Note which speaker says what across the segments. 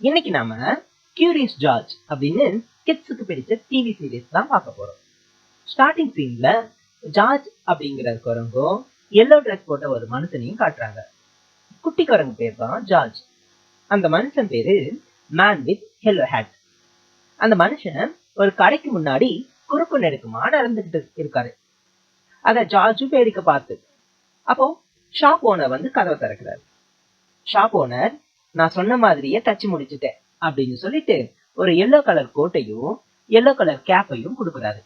Speaker 1: இன்னைக்கு நாம curious George அப்படின்னு கிட்ஸுக்கு பிடிச்ச டிவி சீரீஸ் தான் பார்க்க போறோம். ஸ்டார்டிங் சீன்ல ஜார்ஜ் அப்படிங்கிற குரங்கும் எல்லோ ட்ரெஸ் போட்ட ஒரு மனுஷனையும் காட்டுறாங்க. குட்டி குரங்கு பேர் தான் ஜார்ஜ் அந்த மனுஷன் பேரு மேன் வித் ஹெல்லோ ஹேட் அந்த மனுஷன் ஒரு கடைக்கு முன்னாடி குறுக்கு நெருக்குமா நடந்துகிட்டு இருக்காரு. அத ஜார்ஜும் வேடிக்கை பார்த்து. அப்போ ஷாப் ஓனர் வந்து கதவை திறக்கிறார். ஷாப் ஓனர் நான் சொன்ன மாதிரியே தச்சு முடிச்சுட்டேன் அப்படின்னு சொல்லிட்டு ஒரு எல்லோ கலர் கோட்டையும் எல்லோ கலர் கேப்பையும் கொடுக்குறாரு.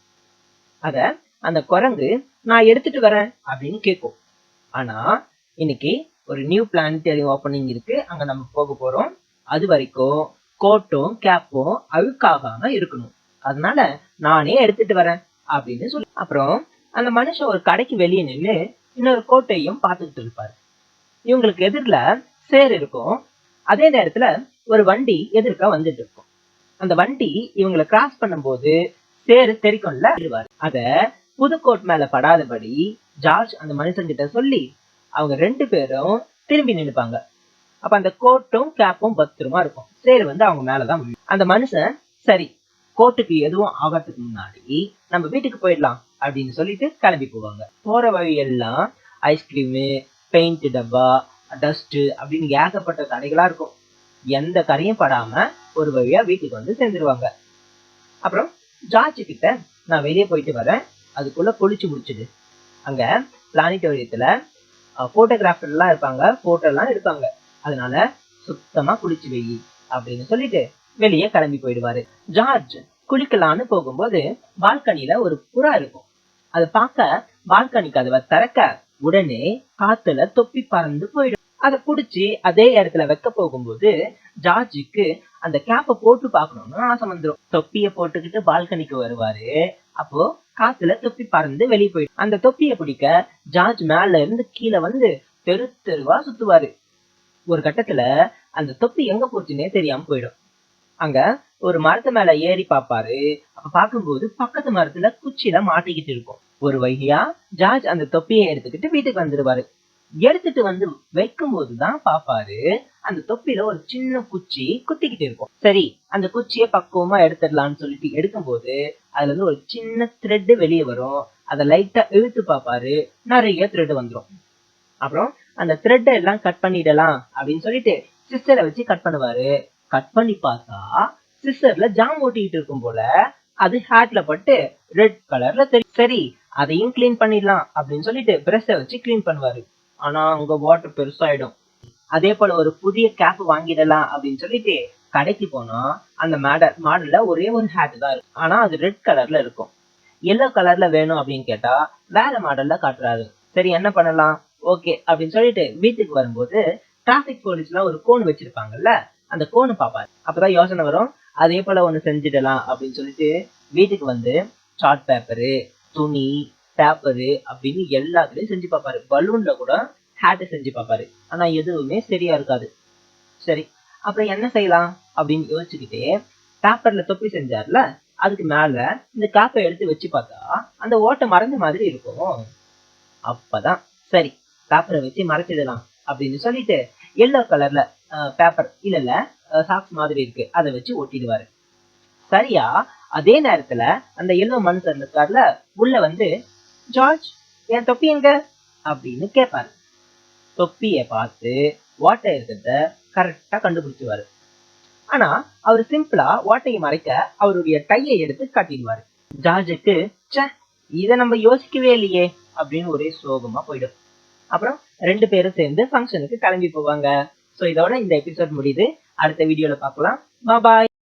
Speaker 1: அத அந்த குரங்கு நான் எடுத்துட்டு வரேன் அப்படின்னு கேட்கும் ஆனா இன்னைக்கு ஒரு நியூ பிளானிட்டரி ஓப்பனிங் இருக்கு அங்க நம்ம போக போறோம். அது வரைக்கும் கோட்டும் கேப்பும் அழுக்காகாம இருக்கணும். அதனால நானே எடுத்துட்டு வரேன் அப்படின்னு சொல்லி அப்புறம் அந்த மனுஷன் ஒரு கடைக்கு வெளியே நின்று இன்னொரு கோட்டையும் பார்த்துக்கிட்டு இருப்பாரு. இவங்களுக்கு எதிரில் சேர் இருக்கும் அதே நேரத்துல ஒரு வண்டி எதிர்க்க வந்துட்டு இருக்கும். அந்த வண்டி இவங்களை கிராஸ் பண்ணும்போது சேரு தெரிக்கும்ல? விடுவாரு அத புதுக்கோட் மேல படாதபடி ஜார்ஜ் அந்த மனுஷன் கிட்ட சொல்லி அவங்க ரெண்டு பேரும் திரும்பி நின்னுப்பாங்க. அப்ப அந்த கோட்டும் கேப்பும் பத்திரமா இருக்கும். சேரு வந்து அவங்க மேலதான் அந்த மனுஷன் சரி கோட்டுக்கு எதுவும் ஆகிறதுக்கு முன்னாடி நம்ம வீட்டுக்கு போயிடலாம் அப்படின்னு சொல்லிட்டு கிளம்பி போவாங்க. போற வழி எல்லாம் ஐஸ்கிரீமு பெயிண்ட் டப்பா டஸ்ட்டு அப்படின்னு ஏகப்பட்ட கடைகளா இருக்கும். எந்த கரையும் படாம ஒரு வழியா வீட்டுக்கு வந்து சேர்ந்துருவாங்க. அப்புறம் ஜார்ஜ் கிட்ட நான் வெளியே போயிட்டு வரேன். அதுக்குள்ளே குளிச்சு முடிச்சுடு. அங்கே பிளானிட்டோரியத்தில் ஃபோட்டோகிராஃபர்லாம் இருப்பாங்க. போட்டோ எல்லாம் எடுப்பாங்க. அதனால சுத்தமா குளிச்சு வை அப்படின்னு சொல்லிட்டு வெளியே கிளம்பி போயிடுவாரு. ஜார்ஜ் குளிக்கலான்னு போகும்போது பால்கனில ஒரு புறா இருக்கும். அதை பார்க்க பால்கனி கதவை திறக்க உடனே காத்துல தொப்பி பறந்து போயிடும். அதை குடிச்சு அதே இடத்துல வைக்க போகும்போது ஜார்ஜுக்கு அந்த கேப்பை போட்டு பார்க்கணும்னு ஆசை வந்துடும் தொப்பியை போட்டுக்கிட்டு பால்கனிக்கு வருவாரு. அப்போ காத்துல தொப்பி பறந்து வெளியே போயிடும். அந்த தொப்பியை பிடிக்க ஜார்ஜ் மேல இருந்து கீழே வந்து தெரு தெருவா சுத்துவாரு. ஒரு கட்டத்துல அந்த தொப்பி எங்க போச்சுன்னே தெரியாம போயிடும். அங்க ஒரு மரத்து மேல ஏறி பாப்பாரு அப்ப பார்க்கும்போது பக்கத்து மரத்துல குச்சியில மாட்டிக்கிட்டு இருக்கும். ஒரு வகையா ஜார்ஜ் அந்த தொப்பியை எடுத்துக்கிட்டு வீட்டுக்கு வந்துடுவாரு எடுத்துட்டு வந்து வைக்கும் போதுதான் பாப்பாரு அந்த தொப்பில ஒரு சின்ன குச்சி குத்திக்கிட்டு இருக்கும். சரி அந்த குச்சியை பக்குவமா எடுத்துடலாம்னு சொல்லிட்டு எடுக்கும்போது அதுல இருந்து ஒரு சின்ன த்ரெட் வெளியே வரும். அதை லைட்டா இழுத்து பாப்பாரு நிறைய த்ரெட் வந்துரும். அப்புறம் அந்த த்ரெட்டை எல்லாம் கட் பண்ணிடலாம் அப்படின்னு சொல்லிட்டு சிஸ்டரை வச்சு கட் பண்ணுவாரு. கட் பண்ணி பார்த்தா சிஸ்டர்ல ஜாம் ஓட்டிக்கிட்டு இருக்கும் போல அது ஹேட்ல பட்டு ரெட் கலர்ல தெரியும். சரி அதையும் கிளீன் பண்ணிடலாம் அப்படின்னு சொல்லிட்டு பிரஷை வச்சு கிளீன் பண்ணுவாரு. ஆனா உங்க வாட்டர் பெருசாயிடும். அதே போல ஒரு புதிய கேப் வாங்கிடலாம் அப்படின்னு சொல்லிட்டு கடைக்கு போனா அந்த மாடல் மாடல்ல ஒரே ஒரு ஹேட் தான் இருக்கும். ஆனா அது ரெட் கலர்ல இருக்கும். எல்லோ கலர்ல வேணும் அப்படின்னு கேட்டா வேற மாடல்ல காட்டுறாரு. சரி என்ன பண்ணலாம்? ஓகே அப்படின்னு சொல்லிட்டு வீட்டுக்கு வரும்போது டிராபிக் போலீஸ்லாம் ஒரு கோன் வச்சிருப்பாங்கல்ல அந்த கோனை பார்ப்பாரு. அப்பதான் யோசனை வரும். அதே போல ஒண்ணு செஞ்சிடலாம் அப்படின்னு சொல்லிட்டு வீட்டுக்கு வந்து சார்ட் பேப்பரு துணி பேப்பரு அப்படின்னு எல்லாத்துலயும் செஞ்சு பார்ப்பாரு. பலூன்ல கூட ஹேட்டை செஞ்சு பார்ப்பாரு. ஆனா எதுவுமே சரியா இருக்காது. சரி அப்புறம் என்ன செய்யலாம்? அப்படின்னு யோசிச்சுக்கிட்டே பேப்பர்ல தொப்பி செஞ்சார்ல அதுக்கு மேல இந்த காப்பை எடுத்து வச்சு பார்த்தா அந்த ஓட்டை மறைஞ்ச மாதிரி இருக்கும். அப்பதான் சரி பேப்பரை வச்சு மறைச்சிடலாம் அப்படின்னு சொல்லிட்டு எல்லோ கலர்ல பேப்பர் இல்ல இல்ல சாக்ஸ் மாதிரி இருக்கு. அதை வச்சு ஒட்டிடுவாரு சரியா அதே நேரத்துல அந்த எல்லோ மனுஷன் இருக்கார்ல உள்ள வந்து ஜார்ஜ் என் தொப்பி எங்க? அப்படின்னு கேட்பாரு தொப்பியை பார்த்து ஓட்டை இருக்கிறத கரெக்டா கண்டுபிடிச்சுவாரு. ஆனா அவர் சிம்பிளா ஓட்டையை மறைக்க அவருடைய டையை எடுத்து காட்டிடுவாரு. ஜார்ஜுக்கு ச்சே இதை நம்ம யோசிக்கவே இல்லையே அப்படின்னு ஒரே சோகமா போயிடும். அப்புறம் ரெண்டு பேரும் சேர்ந்து ஃபங்க்ஷனுக்கு கிளம்பி போவாங்க. ஸோ இதோட இந்த எபிசோட் முடியுது. அடுத்த வீடியோல பார்க்கலாம். பாய்